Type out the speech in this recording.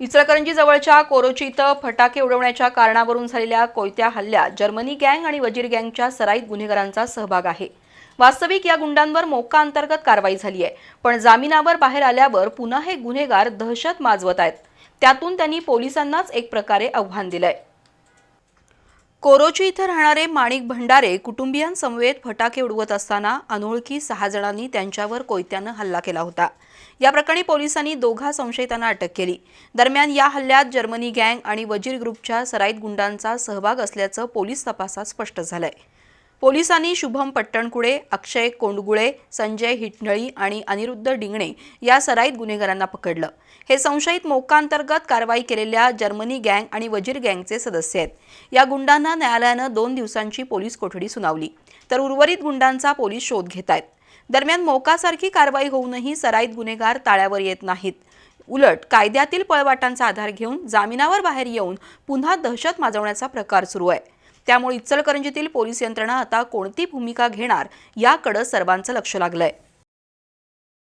इचलकरंजी जवळच्या कोरोची इथं फटाके उडवण्याच्या कारणावरून झालेल्या कोयत्या हल्ल्यात जर्मनी गँग आणि वजीर गँगच्या सराईत गुन्हेगारांचा सहभाग आहे. वास्तविक या गुंडांवर मोक्का अंतर्गत कारवाई झाली आहे. पण जामिनावर बाहेर आल्यावर पुन्हा हे गुन्हेगार दहशत माजवत आहेत. त्यातून त्यांनी पोलिसांनाच एक प्रकारे आव्हान दिलंय. कोरोची इथं राहणारे माणिक भंडारे कुटुंबियांसमवेत फटाके उडवत असताना अनोळखी सहा जणांनी त्यांच्यावर कोयत्यानं हल्ला केला होता. या प्रकरणी पोलिसांनी दोघा संशयितांना अटक केली. दरम्यान या हल्ल्यात जर्मनी गँग आणि वजीर ग्रुपच्या सराईत गुंडांचा सहभाग असल्याचं पोलीस तपासात स्पष्ट झालंय. पोलिसांनी शुभम पट्टणकुळे अक्षय कोंडगुळे संजय हिटनळी आणि अनिरुद्ध डिंगणे या सराईत गुन्हेगारांना पकडलं. हे संशयित मोक्कांतर्गत कारवाई केलेल्या जर्मनी गँग आणि वजीर गँगचे सदस्य आहेत. या गुंडांना न्यायालयानं दोन दिवसांची पोलीस कोठडी सुनावली. तर उर्वरित गुंडांचा पोलीस शोध घेत आहेत. दरम्यान मोकासारखी कारवाई होऊनही सराईत गुन्हेगार ताळ्यावर येत नाहीत. उलट कायद्यातील पळवाटांचा आधार घेऊन जामिनावर बाहेर येऊन पुन्हा दहशत माजवण्याचा प्रकार सुरू आहे. त्यामुळे इचलकरंजीतील पोलीस यंत्रणा आता कोणती भूमिका घेणार याकडे सर्वांचं लक्ष लागलंय.